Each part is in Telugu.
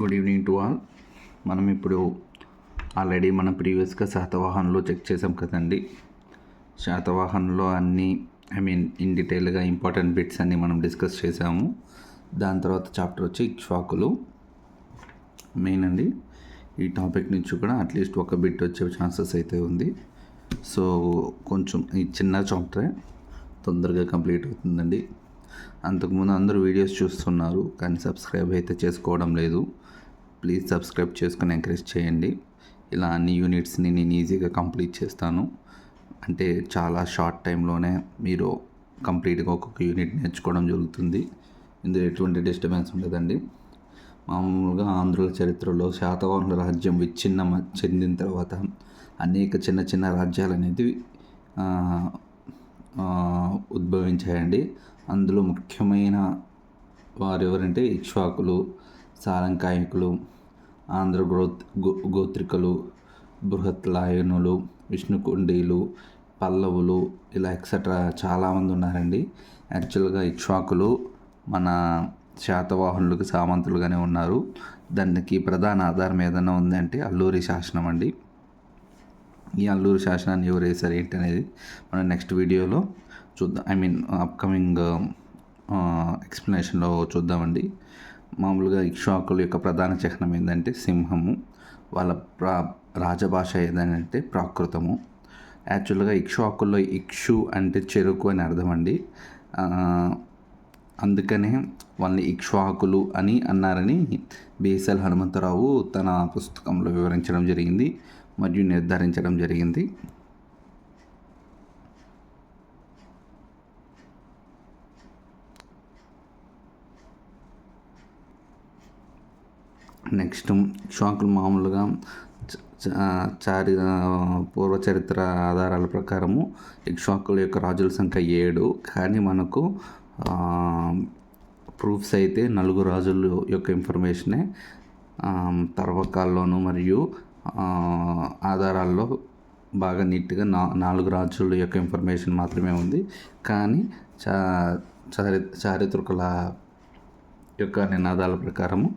Good evening to all. మనం ఇప్పుడు ఆల్రెడీ మనం ప్రీవియస్గా శాతవాహన్లో చెక్ చేసాం కదండి. శాతవాహన్లో అన్ని ఐ మీన్ ఇన్ డీటెయిల్గా ఇంపార్టెంట్ బిట్స్ అన్ని మనం డిస్కస్ చేసాము. దాని తర్వాత చాప్టర్ వచ్చి ఇక్ష్వాకులు. మెయిన్ అండి ఈ టాపిక్ నుంచి కూడా అట్లీస్ట్ ఒక బిట్ వచ్చే ఛాన్సెస్ అయితే ఉంది. సో కొంచెం ఈ చిన్న చాప్టరే తొందరగా కంప్లీట్ అవుతుందండి. అంతకుముందు అందరూ వీడియోస్ చూస్తున్నారు కానీ సబ్స్క్రైబ్ అయితే చేసుకోవడం లేదు. ప్లీజ్ సబ్స్క్రైబ్ చేసుకుని ఎంకరేజ్ చేయండి. ఇలా అన్ని యూనిట్స్ని నేను ఈజీగా కంప్లీట్ చేస్తాను. అంటే చాలా షార్ట్ టైంలోనే మీరు కంప్లీట్గా ఒక్కొక్క యూనిట్ నేర్చుకోవడం జరుగుతుంది. ఇందులో ఎటువంటి డిస్టర్బెన్స్ ఉండదండి. మామూలుగా ఆంధ్రుల చరిత్రలో శాతవాహనుల రాజ్యం విచ్ఛిన్నం చెందిన తర్వాత అనేక చిన్న చిన్న రాజ్యాలు అనేది ఉద్భవించాయండి. అందులో ముఖ్యమైన వారు ఎవరంటే ఇక్ష్వాకులు సారంకాయకులు ఆంధ్ర గో గోత్రికలు బృహత్ లాయనులు విష్ణుకుండీలు పల్లవులు ఇలా ఎక్సెట్రా చాలామంది ఉన్నారండి. యాక్చువల్గా ఇక్ష్వాకులు మన శాతవాహనులకు సామంతులుగానే ఉన్నారు. దానికి ప్రధాన ఆధారం ఏదైనా ఉందంటే అల్లూరి శాసనం అండి. ఈ అల్లూరి శాసనాన్ని ఎవరు వేశారు ఏంటి అనేది మనం నెక్స్ట్ వీడియోలో చూద్దాం. ఐ మీన్ అప్కమింగ్ ఎక్స్ప్లెనేషన్లో చూద్దామండి. మామూలుగా ఇక్ష్వాకుల యొక్క ప్రధాన చిహ్నం ఏంటంటే సింహము వాళ్ళ ప్రా రాజభాష ఏదంటే ప్రాకృతము. యాక్చువల్గా ఇక్ష్వాకుల్లో ఇక్షు అంటే చెరుకు అని అర్థం అండి అందుకనే వాళ్ళని ఇక్ష్వాకులు అని అన్నారని బేసల్ హనుమంతరావు తన పుస్తకంలో వివరించడం జరిగింది మరియు నిర్ధారించడం జరిగింది. నెక్స్ట్ ఇక్ష్వాకులు మామూలుగా చారి పూర్వ చరిత్ర ఆధారాల ప్రకారము ఇక్ష్వాకుల యొక్క రాజుల సంఖ్య ఏడు. కానీ మనకు ప్రూఫ్స్ అయితే నలుగు రాజుల యొక్క ఇన్ఫర్మేషనే తర్వకాల్లోనూ మరియు ఆధారాల్లో బాగా నీట్గా నా నాలుగు రాజుల యొక్క ఇన్ఫర్మేషన్ మాత్రమే ఉంది. కానీ చా చారి చారిత్రకుల యొక్క నినాదాల ప్రకారము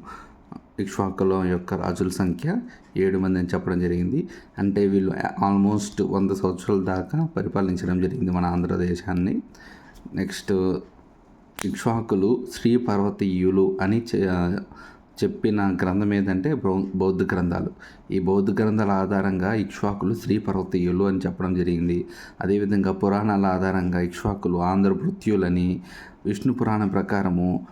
ఇక్ష్వాకులం యొక్క రాజుల సంఖ్య ఏడు మంది అని చెప్పడం జరిగింది. అంటే వీళ్ళు ఆల్మోస్ట్ వంద సంవత్సరాల దాకా పరిపాలించడం జరిగింది మన ఆంధ్రదేశాన్ని. నెక్స్ట్ ఇక్ష్వాకులు శ్రీ పర్వతీయులు అని చెప్పిన గ్రంథం ఏదంటే బౌ- బౌద్ధ గ్రంథాలు. ఈ బౌద్ధ గ్రంథాల ఆధారంగా ఇక్ష్వాకులు శ్రీ పర్వతీయులు అని చెప్పడం జరిగింది. అదేవిధంగా పురాణాల ఆధారంగా ఇక్ష్వాకులు ఆంధ్ర భృత్యులని విష్ణు పురాణం ప్రకారము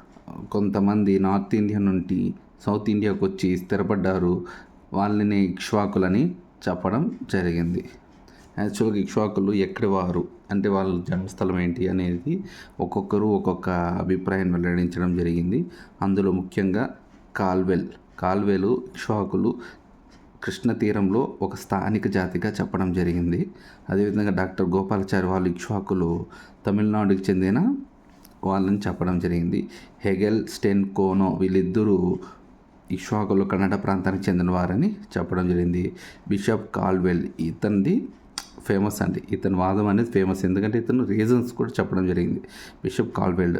కొంతమంది నార్త్ ఇండియా నుండి సౌత్ ఇండియాకు వచ్చి స్థిరపడ్డారు వాళ్ళని ఇక్ష్వాకులని చెప్పడం జరిగింది. యాక్చువల్గా ఇక్ష్వాకులు ఎక్కడి వారు? అంటే వాళ్ళ జన్మస్థలం ఏంటి అనేది ఒక్కొక్కరు ఒక్కొక్క అభిప్రాయం వెల్లడించడం జరిగింది. అందులో ముఖ్యంగా కాల్వెల్. కాల్వెలు ఇక్ష్వాకులు కృష్ణ తీరంలో ఒక స్థానిక జాతిగా చెప్పడం జరిగింది. అదేవిధంగా డాక్టర్ గోపాలాచారి వాళ్ళు ఇక్ష్వాకులు తమిళనాడుకి చెందిన వాళ్ళని చెప్పడం జరిగింది. హెగెల్ స్టెన్ కోనో వీళ్ళిద్దరూ ఇక్ష్వాకులు కన్నడ ప్రాంతానికి చెందిన వారని చెప్పడం జరిగింది. బిషప్ కాల్వెల్ ఇతనిది ఫేమస్ అండి. ఇతని వాదం అనేది ఫేమస్. ఎందుకంటే ఇతను రీజన్స్ కూడా చెప్పడం జరిగింది. బిషప్ కాల్వెల్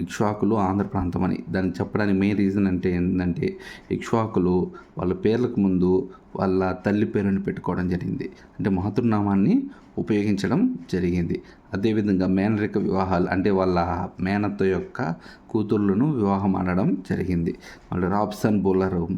ఇక్ష్వాకులు ఆంధ్ర ప్రాంతం అని. దానికి చెప్పడానికి మెయిన్ రీజన్ అంటే ఏంటంటే ఇక్ష్వాకులు వాళ్ళ పేర్లకు ముందు వాళ్ళ తల్లి పేరుని పెట్టుకోవడం జరిగింది. అంటే మాతృనామాన్ని ఉపయోగించడం జరిగింది. అదేవిధంగా మేనరిక వివాహాలు అంటే వాళ్ళ మేనత్త యొక్క కూతుర్లను వివాహం ఆడడం జరిగింది. వాళ్ళు రాబ్సన్ బోలరు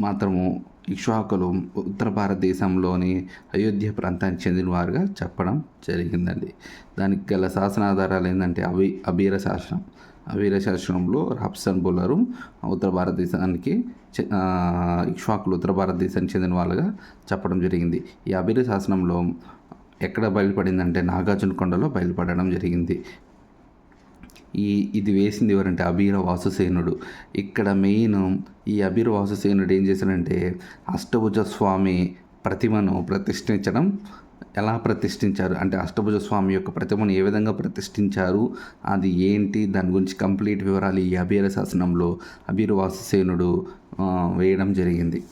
మాత్రము ఇక్ష్వాకులు ఉత్తర భారతదేశంలోని అయోధ్య ప్రాంతానికి చెందిన వారుగా చెప్పడం జరిగిందండి. దానికి గల శాసనాధారాలు ఏంటంటే అవి అబీర శాసనం. అబీర శాసనంలో రాప్సన్ బోలరు ఉత్తర భారతదేశానికి చె- ఇక్ష్వాకులు ఉత్తర భారతదేశానికి చెందిన వాళ్ళుగా చెప్పడం జరిగింది. ఈ అబీర శాసనంలో ఎక్కడ బయలుపడిందంటే నాగార్జున కొండలో బయలుపడడం జరిగింది. ఈ ఇది వేసింది ఎవరంటే అబీర వాసుసేనుడు. ఇక్కడ మెయిన్ ఈ అబీర వాసుసేనుడు ఏం చేశాడంటే అష్టభుజ స్వామి ప్రతిమను ప్రతిష్ఠించడం ఎలా ప్రతిష్ఠించారు? అంటే అష్టభుజ స్వామి యొక్క ప్రతిమను ఏ విధంగా ప్రతిష్ఠించారు? అది ఏంటి? దాని గురించి కంప్లీట్ వివరాలు ఈ అబీర శాసనంలో అబీర వాసుసేనుడు వేయడం జరిగింది.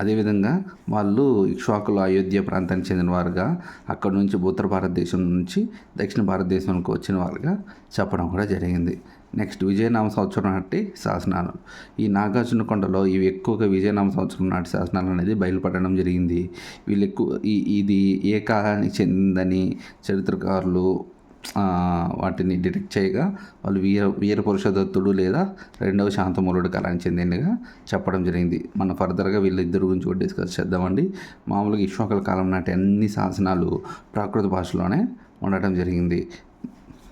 అదేవిధంగా వాళ్ళు ఇక్ష్వాకులు అయోధ్య ప్రాంతానికి చెందిన వారుగా అక్కడ నుంచి ఉత్తర భారతదేశం నుంచి దక్షిణ భారతదేశంలోకి వచ్చిన వారుగా చెప్పడం కూడా జరిగింది. నెక్స్ట్ విజయనామ సంవత్సరం నాటి శాసనాలు. ఈ నాగార్జున కొండలో ఇవి ఎక్కువగా విజయనామ సంవత్సరం నాటి శాసనాలు అనేది బయలుపడడం జరిగింది. వీళ్ళు ఎక్కువ ఇది ఏ కాలానికి చెందిందని చరిత్రకారులు వాటిని డిటెక్ట్ చేయగా వాళ్ళు వీర వీర పురుషదత్తుడు లేదా రెండవ శాంతమూలుడు కాలానికి చెందినగా చెప్పడం జరిగింది. మనం ఫర్దర్గా వీళ్ళిద్దరి గురించి కూడా డిస్కస్ చేద్దామండి. మామూలుగా ఇశ్వాకుల కాలం నాటి అన్ని శాసనాలు ప్రాకృత భాషలోనే ఉండటం జరిగింది.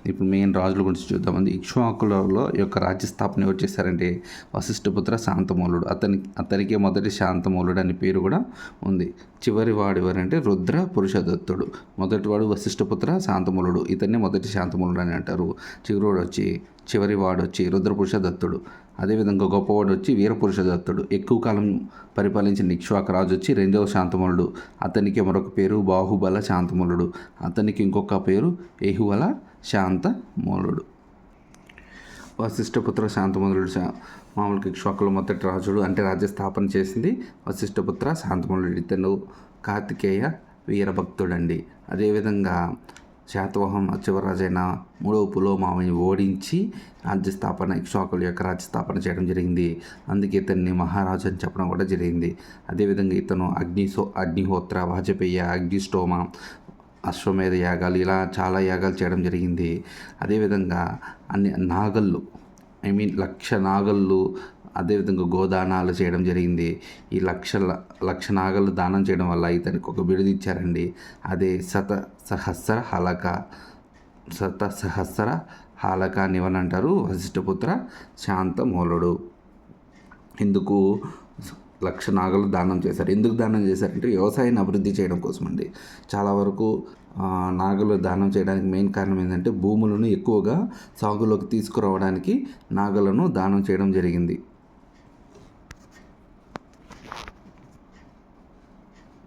ఇప్పుడు మెయిన్ రాజుల గురించి చూద్దామండి ఇక్ష్వాకులలో యొక్క రాజ్య స్థాపన ఎవరు చేశారంటే వశిష్ఠపుత్ర శాంతమూలుడు అతని అతనికి మొదటి శాంతమూలుడు అనే పేరు కూడా ఉంది. చివరి వాడు ఎవరంటే రుద్ర పురుషదత్తుడు. మొదటివాడు వశిష్ఠపుత్ర శాంతమూలుడు ఇతన్ని మొదటి శాంతమూలుడు అని అంటారు. చిగురుడు వచ్చి చివరి వాడు వచ్చి రుద్రపురుషదత్తుడు అదేవిధంగా గొప్పవాడు వచ్చి వీరపురుషదత్తుడు ఎక్కువ కాలం పరిపాలించిన ఇక్ష్వాక రాజు వచ్చి రెండవ శాంతమూలుడు అతనికి మరొక పేరు బాహుబల శాంతమూలుడు అతనికి ఇంకొక పేరు ఏహువల శాంతమూలుడు వశిష్ఠపుత్ర శాంతమూలుడు శా మామూలుగా ఇక్ష్వాకుల మొదటి రాజుడు అంటే రాజ్య స్థాపన చేసింది వశిష్ఠపుత్ర శాంతమూలుడు ఇతను కార్తికేయ వీరభక్తుడండి. అదేవిధంగా శాతవాహం చివరాజైన మూడవ పులోమావిని ఓడించి రాజ్య స్థాపన ఇక్ష్వాకుల యొక్క రాజ్య స్థాపన చేయడం జరిగింది. అందుకే ఇతన్ని మహారాజు అని చెప్పడం కూడా జరిగింది. అదేవిధంగా ఇతను అగ్నిసో అగ్నిహోత్ర వాజపేయ అగ్నిష్టోమ అశ్వమేధ యాగాలు ఇలా చాలా యాగాలు చేయడం జరిగింది. అదేవిధంగా అన్ని నాగళ్ళు ఐ మీన్ లక్ష నాగళ్ళు అదేవిధంగా గోదానాలు చేయడం జరిగింది. ఈ లక్షల లక్ష నాగళ్ళు దానం చేయడం వల్ల ఇతనికి ఒక బిరుదు ఇచ్చారండి. అదే శత సహస్ర హలక శత సహస్ర హాలక అని ఎవరు అంటారు? వశిష్ఠపుత్ర శాంతమూలుడు. ఎందుకు లక్ష నాగలు దానం చేశారు. ఎందుకు దానం చేశారంటే వ్యవసాయాన్ని అభివృద్ధి చేయడం కోసం అండి చాలా వరకు నాగలు దానం చేయడానికి మెయిన్ కారణం ఏంటంటే భూములను ఎక్కువగా సాగులోకి తీసుకురావడానికి నాగలను దానం చేయడం జరిగింది.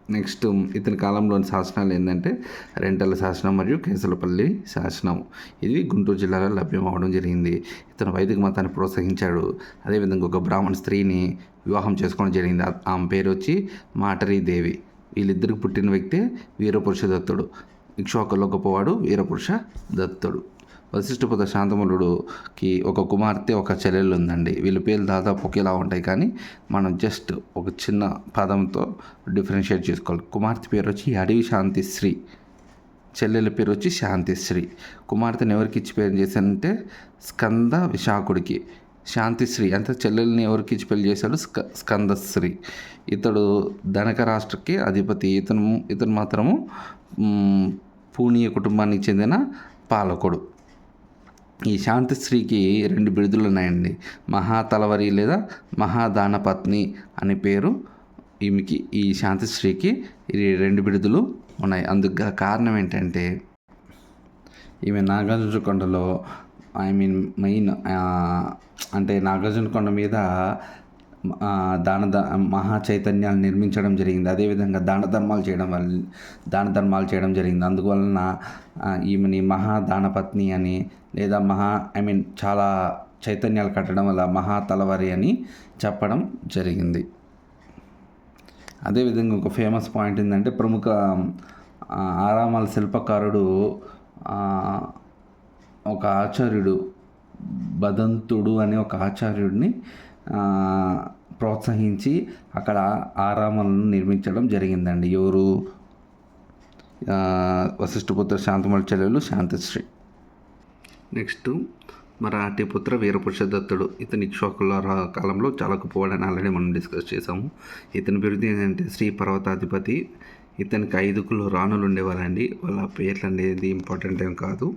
నెక్స్ట్ ఇతని కాలంలోని శాసనాలు ఏంటంటే రెంటల శాసనం మరియు కేసులపల్లి శాసనం. ఇది గుంటూరు జిల్లాలో లభ్యం అవ్వడం జరిగింది. ఇతను వైదిక మతాన్ని ప్రోత్సహించాడు. అదేవిధంగా ఒక బ్రాహ్మణ స్త్రీని వివాహం చేసుకోవడం జరిగింది. ఆమె పేరు వచ్చి మాటరీ దేవి వీళ్ళిద్దరికి పుట్టిన వ్యక్తే వీరపురుష దత్తుడు. ఇక్షోకలో గొప్పవాడు వీరపురుష దత్తుడు. వశిష్ఠపుత్ర శాంతములుడుకి ఒక కుమార్తె ఒక చెల్లెలు ఉందండి వీళ్ళ పేర్లు దాదాపు ఒకేలా ఉంటాయి కానీ మనం జస్ట్ ఒక చిన్న పదంతో డిఫరెన్షియేట్ చేసుకోవాలి. కుమార్తె పేరు వచ్చి అడవి శాంతిశ్రీ చెల్లెల పేరు వచ్చి శాంతిశ్రీ. కుమార్తెను ఎవరికి ఇచ్చి పేరు చేశానంటే స్కంద విశాఖుడికి. శాంతిశ్రీ అంటే చెల్లెల్ని ఎవరికి ఇచ్చి పెళ్ళి చేశాడు? స్క స్కందశ్రీ. ఇతడు ధనక రాష్ట్రకి అధిపతి. ఇతను ఇతను మాత్రము పూణీయ కుటుంబానికి చెందిన పాలకుడు. ఈ శాంతిశ్రీకి రెండు బిరుదులు ఉన్నాయండి మహాతలవరి లేదా మహాదానపత్ని అనే పేరు ఈమెకి ఈ శాంతిశ్రీకి ఈ రెండు బిరుదులు ఉన్నాయి. అందుకు కారణం ఏంటంటే ఈమె నాగార్జున కొండలో ఐ మీన్ మెయిన్ అంటే నాగార్జున కొండ మీద దాన మహా చైతన్యాలు నిర్మించడం జరిగింది. అదేవిధంగా దాన ధర్మాలు చేయడం వల్ల దాన ధర్మాలు చేయడం జరిగింది. అందువలన ఈమెని మహా దానపత్ని అని లేదా మహా ఐ మీన్ చాలా చైతన్యాలు కట్టడం వల్ల మహా తలవారి అని చెప్పడం జరిగింది. అదేవిధంగా ఒక ఫేమస్ పాయింట్ ఏంటంటే ప్రముఖ ఆరామాల శిల్పకారుడు ఒక ఆచార్యుడు బదంతుడు అనే ఒక ఆచార్యుడిని ప్రోత్సహించి అక్కడ ఆరామాలను నిర్మించడం జరిగిందండి. ఎవరు? వశిష్ఠపుత్ర శాంతమల చెల్లెలు శాంతశ్రీ. నెక్స్ట్ మరాఠీపుత్ర వీరపురుషదత్తుడు. ఇతని ఇక్ష్వాకుల కాలంలో చాలా గొప్పవాడని ఆల్రెడీ మనం డిస్కస్ చేసాము ఇతని బిరుదు ఏంటంటే శ్రీ పర్వతాధిపతి. ఇతనికి ఐదుగురు రాణులు ఉండేవారండి. వాళ్ళ పేర్లు అనేది ఇంపార్టెంట్ ఏం కాదు.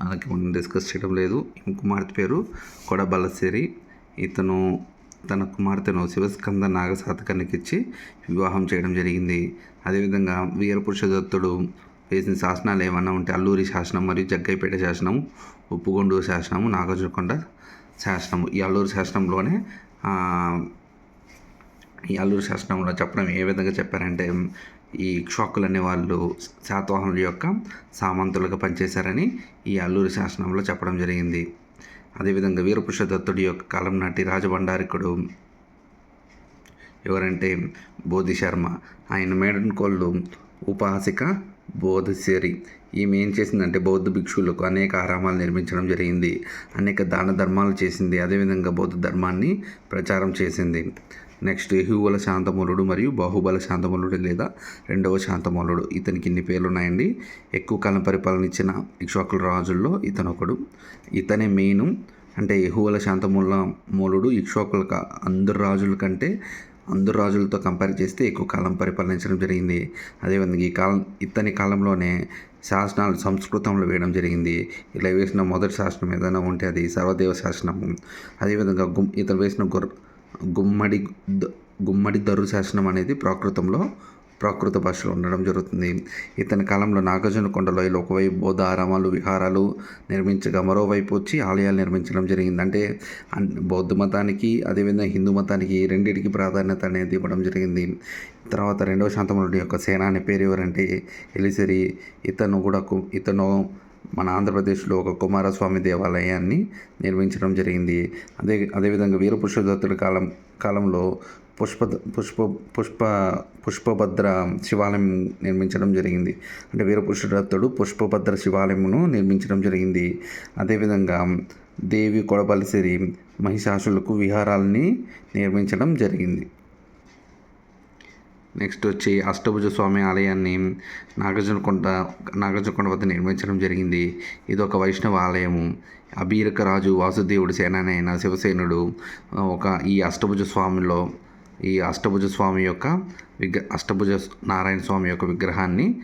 అలాగే మనం డిస్కస్ చేయడం లేదు. ఈ కుమార్తె పేరు కొడబలసిరి. ఇతను తన కుమార్తెను శివస్కంద నాగసాతకానికి ఇచ్చి వివాహం చేయడం జరిగింది. అదేవిధంగా వీరపురుషదత్తుడు వేసిన శాసనాలు ఏమన్నా ఉంటే అల్లూరి శాసనం మరియు జగ్గైపేట శాసనం ఉప్పుగొండూరు శాసనము నాగార్జునకొండ శాసనము. ఈ అల్లూరి శాసనంలోనే ఈ అల్లూరి శాసనంలో చెప్పడం ఏ విధంగా చెప్పారంటే ఈ క్షోకులు అనే వాళ్ళు శాతవాహనుల యొక్క సామంతులుగా పనిచేశారని ఈ అల్లూరి శాసనంలో చెప్పడం జరిగింది. అదేవిధంగా వీరపురుషదత్తుడి యొక్క కాలం నాటి రాజభండారికుడు ఎవరంటే బోధి శర్మ ఆయన మేడన్ కోళ్ళు ఉపాసిక బోధశరి ఈమె ఏం చేసిందంటే బౌద్ధ భిక్షువులకు అనేక ఆరామాలు నిర్మించడం జరిగింది. అనేక దాన ధర్మాలు చేసింది. అదేవిధంగా బౌద్ధ ధర్మాన్ని ప్రచారం చేసింది. నెక్స్ట్ యహువుల శాంతమూలుడు మరియు బాహుబల శాంతమూలుడు లేదా రెండవ శాంతమూలుడు. ఇతనికి ఇన్ని పేర్లు ఉన్నాయండి ఎక్కువ కాలం పరిపాలన ఇచ్చిన ఇక్ష్వాకుల రాజుల్లో ఇతను ఒకడు ఇతనే మెయిన్. అంటే ఎహువల శాంతమూల మూలుడు ఇక్ష్వాకుల అందరు రాజుల కంటే అందరు రాజులతో కంపేర్ చేస్తే ఎక్కువ కాలం పరిపాలించడం జరిగింది. అదేవిధంగా ఈ కాలం ఇతని కాలంలోనే శాసనాలు సంస్కృతంలో వేయడం జరిగింది. ఇలా వేసిన మొదటి శాసనం ఏదైనా ఉంటే అది సర్వదేవ శాసనం అదేవిధంగా గుమ్ ఇతను వేసిన గుర్ర గుమ్మడి ద- గుమ్మడి దర్రు శాసనం అనేది ప్రాకృతంలో ప్రాకృత భాషలో ఉండడం జరుగుతుంది. ఇతని కాలంలో నాగార్జున కొండలోయలో ఒకవైపు బౌద్ధ ఆరామాలు విహారాలు నిర్మించగా మరోవైపు వచ్చి ఆలయాలు నిర్మించడం జరిగింది. అంటే బౌద్ధ మతానికి అదేవిధంగా హిందూ మతానికి రెండింటికి ప్రాధాన్యత అనేది ఇవ్వడం జరిగింది. తర్వాత రెండవ శాంతమునుడి యొక్క సేనాని పేరు ఎవరంటే ఎలిసిరి. ఇతను కూడా ఇతను మన ఆంధ్రప్రదేశ్లో ఒక కుమారస్వామి దేవాలయాన్ని నిర్మించడం జరిగింది. అదే అదేవిధంగా వీరపురుషోత్తడి కాలం కాలంలో పుష్ప పుష్ప పుష్ప పుష్పభద్ర శివాలయం నిర్మించడం జరిగింది. అంటే వీరపురుషోత్తడు పుష్పభద్ర శివాలయమును నిర్మించడం జరిగింది. అదేవిధంగా దేవి కొడపలిసిరి మహిషాసులకు విహారాలని నిర్మించడం జరిగింది. నెక్స్ట్ వచ్చి అష్టభుజ స్వామి ఆలయాన్ని నాగార్జునకొండ నాగార్జునకొండ వద్ద నిర్మించడం జరిగింది. ఇది ఒక వైష్ణవ ఆలయము. అబీరక రాజు వాసుదేవుడు సేనానైన శివసేనుడు ఒక ఈ అష్టభుజ స్వామిలో ఈ అష్టభుజ స్వామి యొక్క విగ్ర అష్టభుజ నారాయణ స్వామి యొక్క విగ్రహాన్ని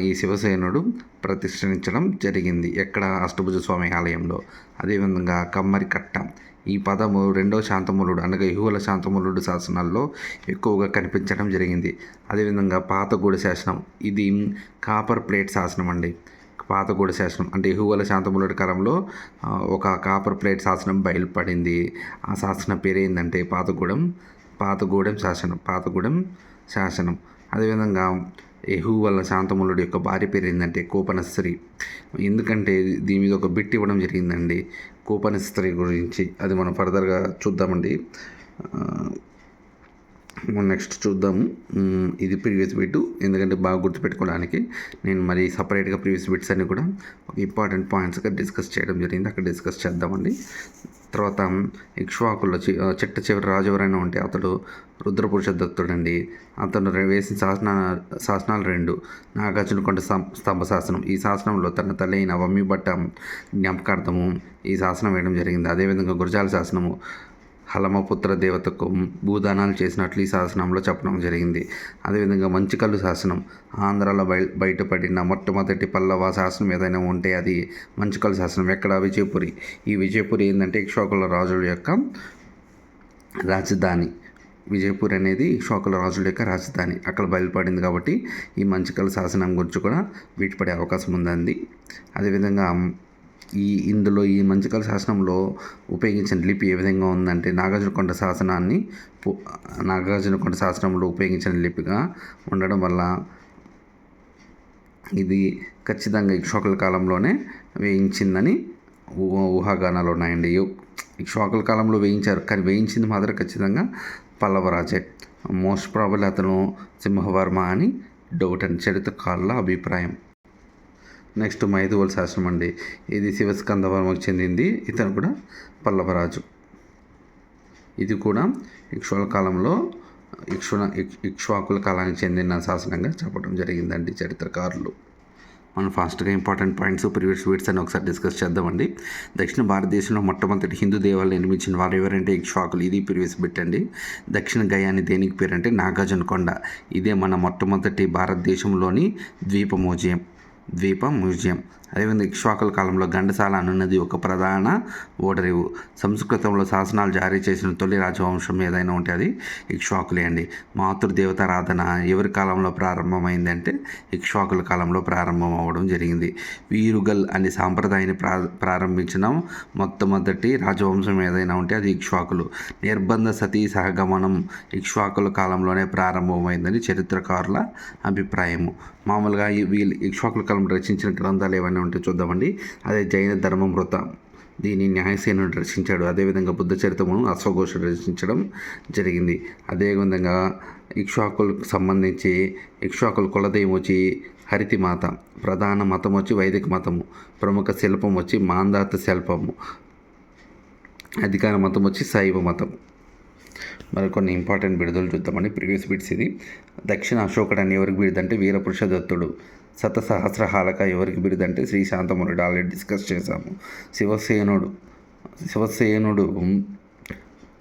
ఈ శివసేనుడు ప్రతిష్ఠించడం జరిగింది ఎక్కడ? అష్టభుజ స్వామి ఆలయంలో. అదేవిధంగా కమ్మరి కట్ట ఈ పదము రెండవ శాంతమూలుడు అనగా ఇహువల శాంతమూలుడు శాసనాల్లో ఎక్కువగా కనిపించడం జరిగింది. అదేవిధంగా పాతగూడ శాసనం ఇది కాపర్ ప్లేట్ శాసనం అండి. పాతగూడ శాసనం అంటే ఇహువల శాంతమూలుడి కాలంలో ఒక కాపర్ ప్లేట్ శాసనం బయలుపడింది. ఆ శాసనం పేరు ఏంటంటే పాతగూడెం పాతగూడెం శాసనం పాతగూడెం శాసనం. అదేవిధంగా ఎహు వల్ల శాంతములుడి యొక్క భార్య పేరు ఏంటంటే కోపనశ్రీ. ఎందుకంటే దీని మీద ఒక బిట్ ఇవ్వడం జరిగిందండి. కూపన్ కోపనస్త్రి గురించి అది మనం ఫర్దర్గా చూద్దామండి. నెక్స్ట్ చూద్దాము. ఇది ప్రీవియస్ బిట్ ఎందుకంటే బాగా గుర్తుపెట్టుకోవడానికి నేను మరి సపరేట్గా ప్రీవియస్ బిట్స్ అన్ని కూడా ఒక ఇంపార్టెంట్ పాయింట్స్గా డిస్కస్ చేయడం జరిగింది. అక్కడ డిస్కస్ చేద్దామండి. తర్వాత ఇక్ష్వాకుల చిట్ట చివరి రాజు ఎవరైనా ఉంటే అతడు రుద్రపురుష దత్తుడండి. అతను వేసిన శాసన శాసనాలు రెండు. నాగార్జున కొండ స్తంభ శాసనం. ఈ శాసనంలో తన తల్లి అయిన వమ్మి భట్ట జ్ఞాపకార్థము ఈ శాసనం వేయడం జరిగింది. అదేవిధంగా గురజాల శాసనము. హలమపుత్ర దేవతకు భూదానాలు చేసినట్లు ఈ శాసనంలో చెప్పడం జరిగింది. అదేవిధంగా మంచికల్లు శాసనం ఆంధ్రాలో బయ బయటపడిన మొట్టమొదటి పల్లవ శాసనం ఏదైనా ఉంటే అది మంచికల్లు శాసనం. ఎక్కడ? విజయపురి. ఈ విజయపురి ఏంటంటే ఇక్షోకుల రాజుల యొక్క రాజధాని. విజయపూర్ అనేది షోకుల రాజుల యొక్క రాజధాని. అక్కడ బయలుపడింది కాబట్టి ఈ మంచికల శాసనం గురించి కూడా వీటిపడే అవకాశం ఉందండి. అదేవిధంగా ఈ ఇందులో ఈ మంచికల శాసనంలో ఉపయోగించిన లిపి ఏ విధంగా ఉందంటే నాగార్జునకొండ శాసనాన్ని నాగార్జునకొండ శాసనంలో ఉపయోగించిన లిపిగా ఉండడం వల్ల ఇది ఖచ్చితంగా ఇక్ష్వాకుల కాలంలోనే వేయించిందని ఊహాగానాలు ఉన్నాయండి. యు- కాలంలో వేయించారు కానీ వేయించింది మాత్రం ఖచ్చితంగా పల్లవరాజే. మోస్ట్ ప్రాబుల్ అతను సింహవర్మ అని డౌట్ అని చరిత్రకారుల అభిప్రాయం. నెక్స్ట్ మైదువల్ శాసనం అండి. ఇది శివస్కందవర్మకు చెందింది. ఇతను కూడా పల్లవరాజు. ఇది కూడా ఇక్ష్వాల కాలంలో ఇక్ష్వ ఇక్ష్వాకుల కాలానికి చెందిన శాసనంగా చెప్పడం జరిగిందండి చరిత్రకారులు. మనం ఫాస్ట్గా ఇంపార్టెంట్ పాయింట్స్ ప్రీవియస్ వీడ్స్ అని ఒకసారి డిస్కస్ చేద్దామండి. దక్షిణ భారతదేశంలో మొట్టమొదటి హిందూ దేవాలయం నిర్మించిన వారు ఎవరంటే ఇక్ష్వాకులు. ఇది ప్రీవియస్ పెట్టండి దక్షిణ గయాని దేనికి పేరు అంటే నాగార్జున కొండ ఇదే మన మొట్టమొదటి భారతదేశంలోని ద్వీప మ్యూజియం ద్వీపం మ్యూజియం. అదేవిధంగా ఇక్ష్వాకుల కాలంలో ఘండసాల అనున్నది ఒక ప్రధాన ఓడరేవు సంస్కృతంలో శాసనాలు జారీ చేసిన తొలి రాజవంశం ఏదైనా ఉంటే అది ఇక్ష్వాకులే అండి. మాతృదేవతారాధన ఎవరి కాలంలో ప్రారంభమైంది అంటే ఇక్ష్వాకుల కాలంలో ప్రారంభం అవ్వడం జరిగింది. వీరుగల్ అనే సాంప్రదాయాన్ని ప్రా ప్రారంభించిన మొట్టమొదటి రాజవంశం ఏదైనా ఉంటే అది ఇక్ష్వాకులు. నిర్బంధ సతీ సహగమనం ఇక్ష్వాకుల కాలంలోనే ప్రారంభమైందని చరిత్రకారుల అభిప్రాయము. మామూలుగా ఈ వీళ్ళు ఇక్ష్వాకుల కాలంలో రచించిన గ్రంథాలు ఏమైనా ఉంటే చూద్దామండి. అదే జైన ధర్మమృత దీని న్యాయసేనుడు రచించాడు. అదేవిధంగా బుద్ధ చరిత్రమును అశ్వఘోషుడు రచించడం జరిగింది. అదేవిధంగా ఇక్ష్వాకులకు సంబంధించి ఇక్ష్వాకుల కులదైవం వచ్చి హరితి మాత ప్రధాన మతం వచ్చి వైదిక మతము ప్రముఖ శిల్పం వచ్చి మాందాత శిల్పము అధికార మతం వచ్చి శైవ మతం. మరి కొన్ని ఇంపార్టెంట్ బిడుదలు చూద్దామండి. ప్రీవియస్ బిడ్స్ ఇది. దక్షిణ అశోకుడు అని ఎవరికి బిరుదంటే వీరపురుష దత్తుడు. శతసహస్రహాలక ఎవరికి బిరుదంటే శ్రీ శాంతమునుడు. ఆల్రెడీ డిస్కస్ చేశాము. శివసేనుడు శివసేనుడు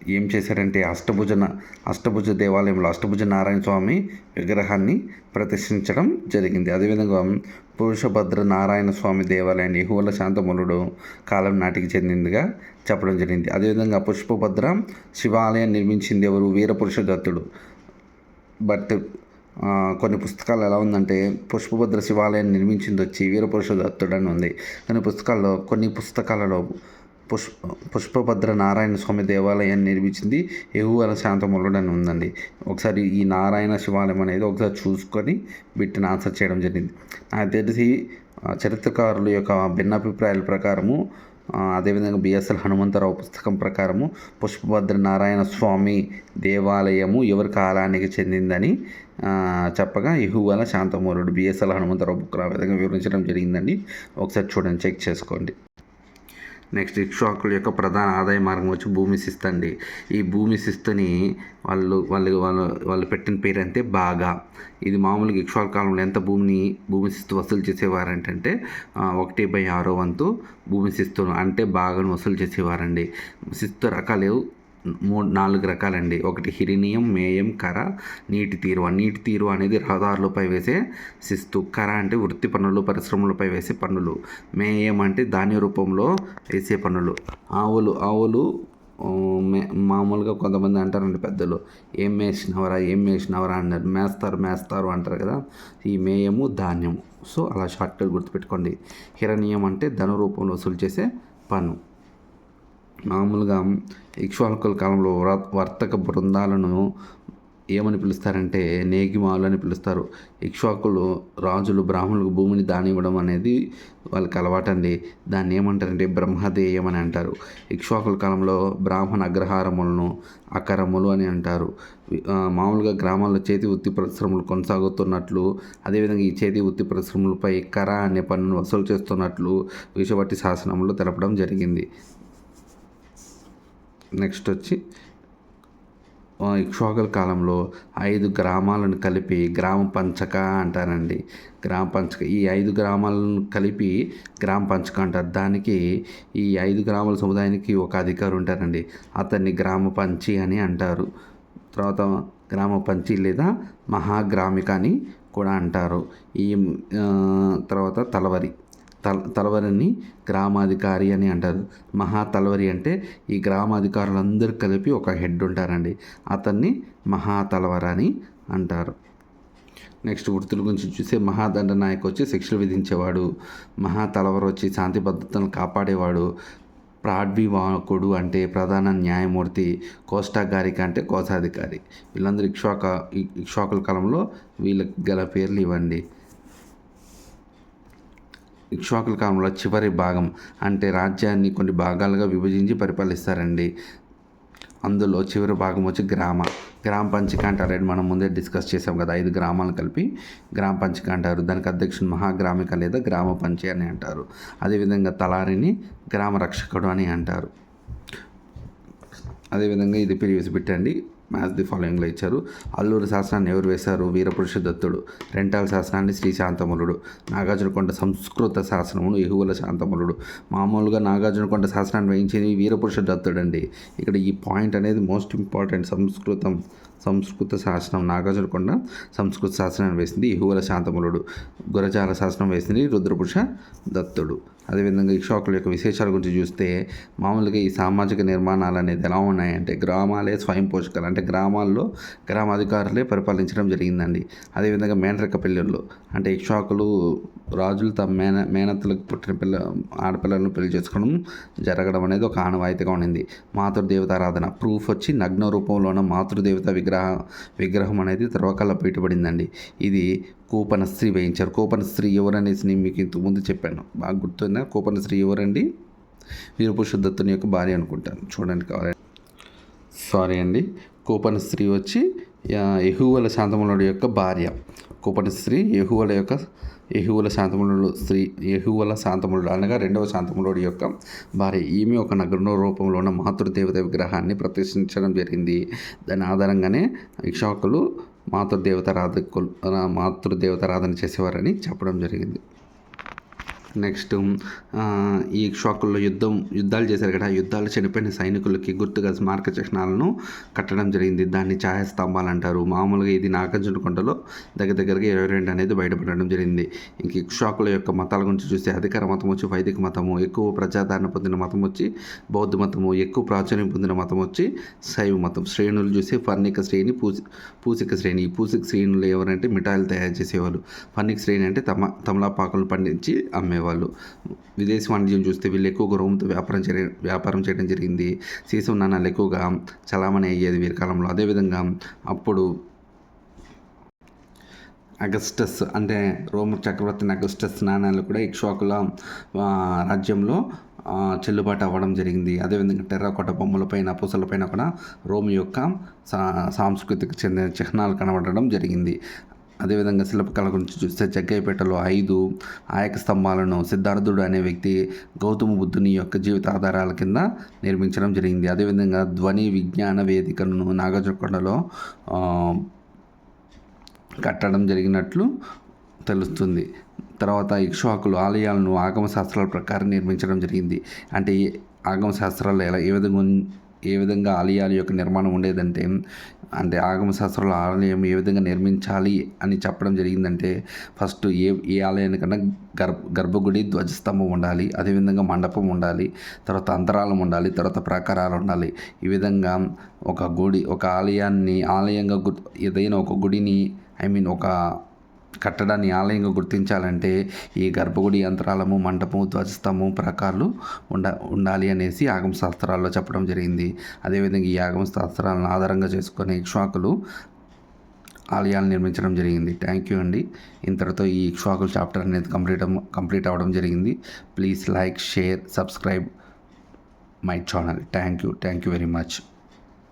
ఏం చేశారంటే అష్టభుజన అష్టభుజ దేవాలయంలో అష్టభుజ నారాయణ స్వామి విగ్రహాన్ని ప్రతిష్ఠించడం జరిగింది. అదేవిధంగా పురుషభద్ర నారాయణ స్వామి దేవాలయాన్ని ఎహువల శాంతమునుడు కాలం నాటికి చెందిందిగా చెప్పడం జరిగింది. అదేవిధంగా పుష్పభద్ర శివాలయం నిర్మించింది ఎవరు? వీరపురుష దత్తుడు. బట్ కొన్ని పుస్తకాలు ఎలా ఉందంటే పుష్పభద్ర శివాలయం నిర్మించింది వచ్చి వీరపురుషదత్తుడు అని ఉంది. కొన్ని పుస్తకాల్లో కొన్ని పుస్తకాలలో పుష్ పుష్పభద్ర నారాయణ స్వామి దేవాలయాన్ని నిర్మించింది ఎహువల శాంతములుడు అని ఉందండి. ఒకసారి ఈ నారాయణ శివాలయం అనేది ఒకసారి చూసుకొని వీటిని ఆన్సర్ చేయడం జరిగింది. నాకు తెలిసి చరిత్రకారుల యొక్క భిన్నాభిప్రాయాల ప్రకారము అదేవిధంగా బిఎస్ఎల్ హనుమంతరావు పుస్తకం ప్రకారము పుష్పభద్ర నారాయణ స్వామి దేవాలయము ఎవరి కాలానికి చెందిందని చెప్పగా ఇహువల శాంతమూరుడు బిఎస్ఎల్ హనుమంతరావు బుక్ ఆ విధంగా వివరించడం జరిగిందండి. ఒకసారి చూడండి చెక్ చేసుకోండి. నెక్స్ట్ ఇక్ష్వాకుల యొక్క ప్రధాన ఆదాయ మార్గం వచ్చి భూమి శిస్తు అండి. ఈ భూమి శిస్తుని వాళ్ళు వాళ్ళు వాళ్ళు వాళ్ళు పెట్టిన పేరు అంటే బాగా. ఇది మామూలుగా ఇక్ష్వాకు కాలంలో ఎంత భూమిని భూమి శిస్తు వసూలు చేసేవారంటే ఒకటి బై ఆరో వంతు భూమి శిస్తును అంటే బాగాను వసూలు చేసేవారండి. శిస్తు రకాలు మూడు నాలుగు రకాలండి. ఒకటి హిరినియం మేయం కర నీటి తీరువ నీటి తీరువ అనేది రహదారులపై వేసే శిస్తు. కర అంటే వృత్తి పన్నులు పరిశ్రమలపై వేసే పన్నులు మేయం అంటే ధాన్య రూపంలో వేసే పన్నులు ఆవులు ఆవులు మే మామూలుగా కొంతమంది అంటారండి పెద్దలు. ఏం మేసినవరా ఏం మేసినవరా అన్నారు. మేస్తారు మేస్తారు అంటారు కదా. ఈ మేయము ధాన్యము. సో అలా షార్ట్కట్ గుర్తుపెట్టుకోండి. హిరణీయం అంటే ధన రూపంలో వసూలు చేసే పన్ను. మామూలుగా ఇక్ష్వాకుల కాలంలో వర్తక బృందాలను ఏమని పిలుస్తారంటే నేగిమాలు అని పిలుస్తారు. ఇక్ష్వాకులు రాజులు బ్రాహ్మణులకు భూమిని దానివ్వడం అనేది వాళ్ళకి అలవాటండి. దాన్ని ఏమంటారంటే బ్రహ్మదేయం అని అంటారు. ఇక్ష్వాకుల కాలంలో బ్రాహ్మణ అగ్రహారములను అకరములు అని అంటారు. మామూలుగా గ్రామాల్లో చేతి వృత్తి పరిశ్రమలు కొనసాగుతున్నట్లు అదేవిధంగా ఈ చేతి వృత్తి పరిశ్రమలపై కర అనే పన్నును వసూలు చేస్తున్నట్లు విషవట్టి శాసనంలో తెలపడం జరిగింది. నెక్స్ట్ వచ్చి ఇక్షోగల్ ఇక్ష్వాకుల కాలంలో ఐదు గ్రామాలను కలిపి గ్రామ పంచక అంటారండి. గ్రామ పంచక ఈ ఐదు గ్రామాలను కలిపి గ్రామ పంచక అంటారు. దానికి ఈ ఐదు గ్రామాల సముదాయానికి ఒక అధికారి ఉంటారండి. అతన్ని గ్రామ పంచి అని అంటారు. తర్వాత గ్రామ పంచి లేదా మహాగ్రామిక అని కూడా అంటారు. ఈ తర్వాత తలవరి. తల తలవరిని గ్రామాధికారి అని అంటారు. మహా తలవరి అంటే ఈ గ్రామాధికారులందరూ కలిపి ఒక హెడ్ ఉంటారండి. అతన్ని మహా తలవర అని అంటారు. నెక్స్ట్ వృత్తుల గురించి చూస్తే మహాదండ నాయక్ వచ్చి శిక్షలు విధించేవాడు. మహా తలవర వచ్చి శాంతి భద్రతలను కాపాడేవాడు. ప్రాడ్వివాకుడు అంటే ప్రధాన న్యాయమూర్తి కోష్టాగారిక అంటే కోశాధికారి. వీళ్ళందరూ ఇక్ష్వాక ఇక్ష్వాకుల కాలంలో వీళ్ళకి గల పేర్లు ఇవ్వండి. ఇక్ష్వాకుల కాలంలో చివరి భాగం అంటే రాజ్యాన్ని కొన్ని భాగాలుగా విభజించి పరిపాలిస్తారండి. అందులో చివరి భాగం వచ్చి గ్రామ. గ్రామ పంచిక అంటారు. మనం ముందే డిస్కస్ చేసాం కదా. ఐదు గ్రామాలను కలిపి గ్రామ పంచిక అంటారు. దానికి అధ్యక్షుడు మహాగ్రామిక లేదా గ్రామ పంచి అని అంటారు. అదేవిధంగా తలారిని గ్రామ రక్షకుడు అని అంటారు. అదేవిధంగా ఇది ప్రీవియస్ బిట్ అండి మ్యాథ్స్ ది ఫాలోయింగ్లో ఇచ్చారు అల్లూరి శాసనాన్ని ఎవరు వేశారు? వీరపురుష దత్తుడు రెంటాల శాసనాన్ని శ్రీ శాంతములుడు నాగార్జునకొండ సంస్కృత శాసనమును ఎహువుల శాంతములుడు. మామూలుగా నాగార్జునకొండ శాసనాన్ని వేయించేది వీరపురుష దత్తుడు అండి ఇక్కడ ఈ పాయింట్ అనేది మోస్ట్ ఇంపార్టెంట్. సంస్కృతం సంస్కృత శాసనం నాగార్జునకొండ సంస్కృత శాసనాన్ని వేసింది ఇహువుల శాంతములుడు. గురజాల శాసనం వేసింది రుద్రపురుష దత్తుడు. అదేవిధంగా ఇక్షాకుల యొక్క విశేషాల గురించి చూస్తే మామూలుగా ఈ సామాజిక నిర్మాణాలు అనేది ఎలా ఉన్నాయంటే గ్రామాలే స్వయం పోషకాలు అంటే గ్రామాల్లో గ్రామాధికారులే పరిపాలించడం జరిగిందండి. అదేవిధంగా మేనరక పెళ్ళిళ్ళు అంటే ఇక్షాకులు రాజులు తమ మేన మేనత్తలకు పుట్టిన పిల్ల ఆడపిల్లలను పెళ్ళి చేసుకోవడం జరగడం అనేది ఒక ఆనవాయితీగా ఉండింది. మాతృదేవత ఆరాధన ప్రూఫ్ వచ్చి నగ్న రూపంలోన మాతృదేవత విగ్రహ విగ్రహం అనేది తర్వాకల్లా బయటపడిందండి ఇది కూపన స్త్రీ వేయించారు. కూపన స్త్రీ ఎవరనేసి నేను మీకు ఇంతకుముందు చెప్పాను. బాగా గుర్తుందా? కోపనశ్రీ ఎవరండి? వీరపురుష దత్తుని యొక్క భార్య అనుకుంటాను. చూడండి కావాలి. సారీ అండి. కూపన స్త్రీ వచ్చి ఎహువల శాంతమునుడి యొక్క భార్య. కూపటి స్త్రీ యొక్క ఎహువల శాంతములు స్త్రీ ఎహువల శాంతములు అనగా రెండవ శాంతములుడి యొక్క భార్య. ఈమె ఒక నగ్న రూపంలో ఉన్న మాతృదేవత విగ్రహాన్ని ప్రతిష్ఠించడం జరిగింది. దాని ఆధారంగానే ఇక్షాకులు మాతృదేవత రాధ మాతృదేవతారాధన చేసేవారని చెప్పడం జరిగింది. నెక్స్ట్ ఈ షాకుల్లో యుద్ధం యుద్ధాలు చేశారు కదా యుద్ధాలు చనిపోయిన సైనికులకి గుర్తుగా స్మారక చిహ్నాలను కట్టడం జరిగింది. దాన్ని ఛాయాస్తంభాలు అంటారు. మామూలుగా ఇది నాగార్జున కొండలో దగ్గర దగ్గరగా ఇరవై రెండు అనేది బయటపడడం జరిగింది. ఇంక ఇక్షాకుల యొక్క మతాల గురించి చూస్తే అధికార మతం వచ్చి వైదిక మతము ఎక్కువ ప్రజాదరణ పొందిన మతం వచ్చి బౌద్ధ మతము ఎక్కువ ప్రాచుర్యం పొందిన మతం వచ్చి శైవ మతం. శ్రేణులు చూస్తే ఫర్ణిక శ్రేణి పూసి పూసిక శ్రేణి. ఈ పూసిక శ్రేణులు ఎవరంటే మిఠాయిలు తయారు చేసేవాళ్ళు. ఫర్ణిక శ్రేణి అంటే తమ తమలాపాకులు పండించి అమ్మేవారు వాళ్ళు. విదేశీ వాణిజ్యం చూస్తే వీళ్ళు ఎక్కువగా రోమ్తో వ్యాపారం చే వ్యాపారం చేయడం జరిగింది. సీసం నాణాలు ఎక్కువగా చలామణి అయ్యేది వీరి కాలంలో. అదేవిధంగా అప్పుడు అగస్టస్ అంటే రోమ్ చక్రవర్తిని అగస్టస్ నాణాలు కూడా ఇక్ష్వాకుల రాజ్యంలో చెల్లుబాటు అవ్వడం జరిగింది. అదేవిధంగా టెర్రాకోట బొమ్మలపైన పూసలపైన కూడా రోమ్ యొక్క సాంస్కృతిక చెందిన చిహ్నాలు కనబడడం జరిగింది. అదేవిధంగా శిల్పకళ గురించి చూస్తే జగ్గయ్యపేటలో ఐదు ఆయక స్తంభాలను సిద్ధార్థుడు అనే వ్యక్తి గౌతమ బుద్ధుని యొక్క జీవిత ఆధారాల కింద నిర్మించడం జరిగింది. అదేవిధంగా ధ్వని విజ్ఞాన వేదికను నాగార్జునకొండలో కట్టడం జరిగినట్లు తెలుస్తుంది. తర్వాత ఇక్ష్వాకులు ఆలయాలను ఆగమ శాస్త్రాల ప్రకారం నిర్మించడం జరిగింది. అంటే ఆగమ శాస్త్రాలు ఎలా ఏ విధంగా ఏ విధంగా ఆలయాల యొక్క నిర్మాణం ఉండేదంటే అంటే ఆగమశాస్త్రంలో ఆలయం ఏ విధంగా నిర్మించాలి అని చెప్పడం జరిగిందంటే ఫస్ట్ ఏ ఏ ఆలయానికన్నా గర్భ గర్భగుడి ధ్వజస్తంభం ఉండాలి అదేవిధంగా మండపం ఉండాలి తర్వాత అంతరాలం ఉండాలి తర్వాత ప్రాకారాలు ఉండాలి. ఈ విధంగా ఒక గుడి ఒక ఆలయాన్ని ఆలయంగా ఏదైనా ఒక గుడిని ఐ మీన్ ఒక కట్టడాన్ని ఆలయంగా గుర్తించాలంటే ఈ గర్భగుడి యంత్రాలము మంటపము ధ్వజస్తంభం ప్రకారాలు ఉండ ఉండాలి అనేసి యాగం శాస్త్రాల్లో చెప్పడం జరిగింది. అదేవిధంగా ఈ ఆగమ శాస్త్రాలను ఆధారంగా చేసుకునే ఇక్ష్వాకులు ఆలయాలు నిర్మించడం జరిగింది. థ్యాంక్ యూ అండి. ఇంతటితో ఈ ఇక్ష్వాకుల చాప్టర్ అనేది కంప్లీట్ కంప్లీట్ అవ్వడం జరిగింది. Please like share subscribe my channel. Thank you. Thank you very much.